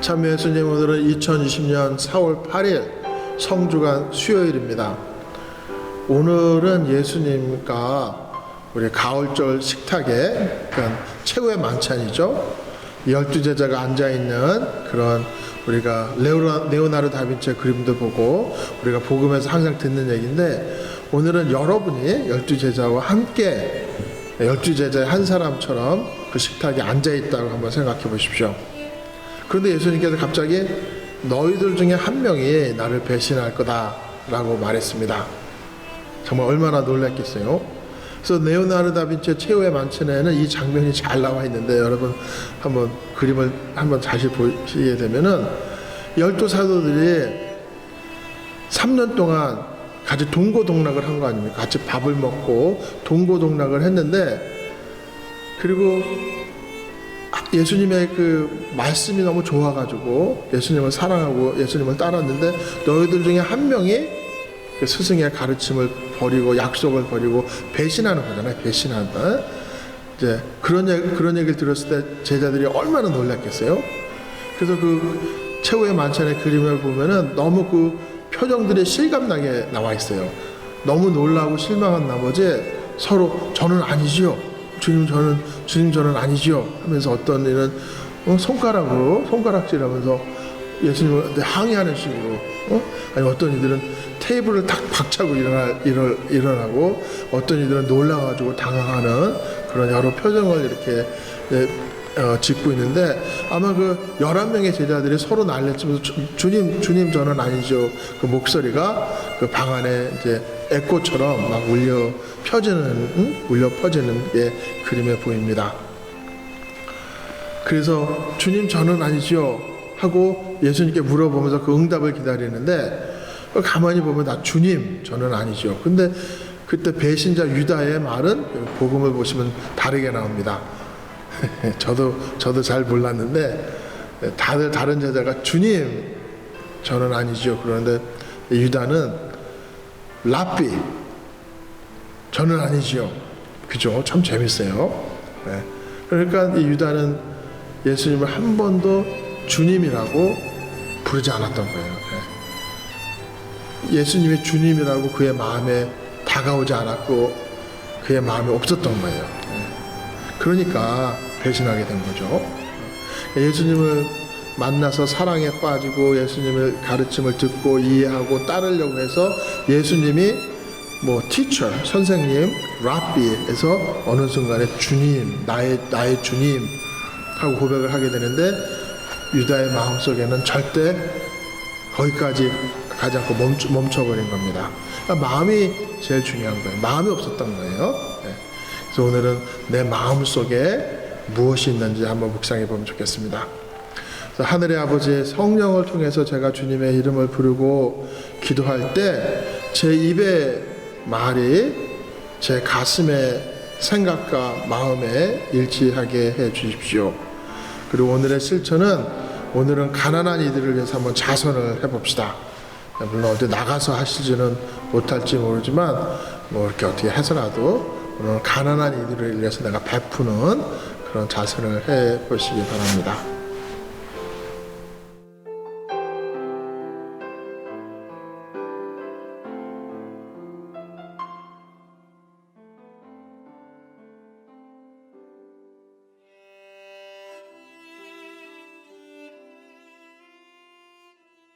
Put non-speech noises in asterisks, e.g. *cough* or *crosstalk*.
참 예수님 오늘은 2020년 4월 8일 성주간 수요일입니다. 오늘은 예수님과 우리 가을절 식탁에 그러니까 최후의 만찬이죠. 열두 제자가 앉아 있는 그런 우리가 레오나, 레오나르 다빈치의 그림도 보고 우리가 복음에서 항상 듣는 얘기인데 오늘은 여러분이 열두 제자와 함께 열두 제자의 한 사람처럼 그 식탁에 앉아 있다고 한번 생각해 보십시오. 그런데 예수님께서 갑자기 너희들 중에 한 명이 나를 배신할 거다라고 말했습니다. 정말 얼마나 놀랐겠어요. 그래서 네오나르 다빈치의 최후의 만찬에는 이 장면이 잘 나와 있는데 여러분 한번 그림을 한번 다시 보시게 되면은 열두 사도들이 3년 동안 같이 동고동락을 한 거 아닙니까? 같이 밥을 먹고 동고동락을 했는데 그리고 예수님의 그 말씀이 너무 좋아가지고 예수님을 사랑하고 예수님을 따랐는데 너희들 중에 한 명이 그 스승의 가르침을 버리고 약속을 버리고 배신하는 거잖아요. 배신한다. 이제 그런 얘기, 그런 얘기를 들었을 때 제자들이 얼마나 놀랐겠어요. 그래서 그 최후의 만찬의 그림을 보면은 너무 그 표정들이 실감나게 나와 있어요. 너무 놀라고 실망한 나머지 서로 저는 아니지요. 주님 저는 주님 저는 아니지요. 하면서 어떤 이런 어, 손가락으로 손가락질하면서 예수님한테 항의하는 식으로 어? 아니 어떤 이들은 테이블을 탁 박차고 일어나 일어, 일어나고 어떤 이들은 놀라가지고 당황하는 그런 여러 표정을 이렇게 예, 어, 짓고 있는데 아마 그 11명의 제자들이 서로 난리치면서 주, 주님 주님 저는 아니죠 그 목소리가 그 방 안에 이제 에코처럼 막 울려 펴지는 응? 울려 퍼지는 게 그림에 보입니다. 그래서 주님 저는 아니죠 하고 예수님께 물어보면서 그 응답을 기다리는데 가만히 보면 나 주님 저는 아니죠. 근데 그때 배신자 유다의 말은 복음을 보시면 다르게 나옵니다. *laughs* 저도 저도 잘 몰랐는데 다들 다른 제자가 주님 저는 아니죠. 그런데 유다는 라삐 저는 아니지요. 그죠? 참 재밌어요. 네. 그러니까 이 유다는 예수님을 한 번도 주님이라고 부르지 않았던 거예요. 네. 예수님이 주님이라고 그의 마음에 다가오지 않았고 그의 마음에 없었던 거예요. 네. 그러니까 배신하게 된 거죠. 예수님을 만나서 사랑에 빠지고 예수님의 가르침을 듣고 이해하고 따르려고 해서 예수님이 뭐 teacher 선생님 랍비에서 어느 순간에 주님 나의 나의 주님 하고 고백을 하게 되는데 유다의 마음속에는 절대 거기까지 가지 않고 멈춰, 멈춰버린 겁니다. 그러니까 마음이 제일 중요한 거예요. 마음이 없었던 거예요. 네. 그래서 오늘은 내 마음 속에 무엇이 있는지 한번 묵상해 보면 좋겠습니다. 하늘의 아버지 성령을 통해서 제가 주님의 이름을 부르고 기도할 때 제 입의 말이 제 가슴의 생각과 마음에 일치하게 해 주십시오. 그리고 오늘의 실천은 오늘은 가난한 이들을 위해서 한번 자선을 해봅시다. 물론 어디 나가서 하시지는 못할지 모르지만 뭐 이렇게 어떻게 해서라도 가난한 이들을 위해서 내가 베푸는 그런 자선을 해 보시기 바랍니다.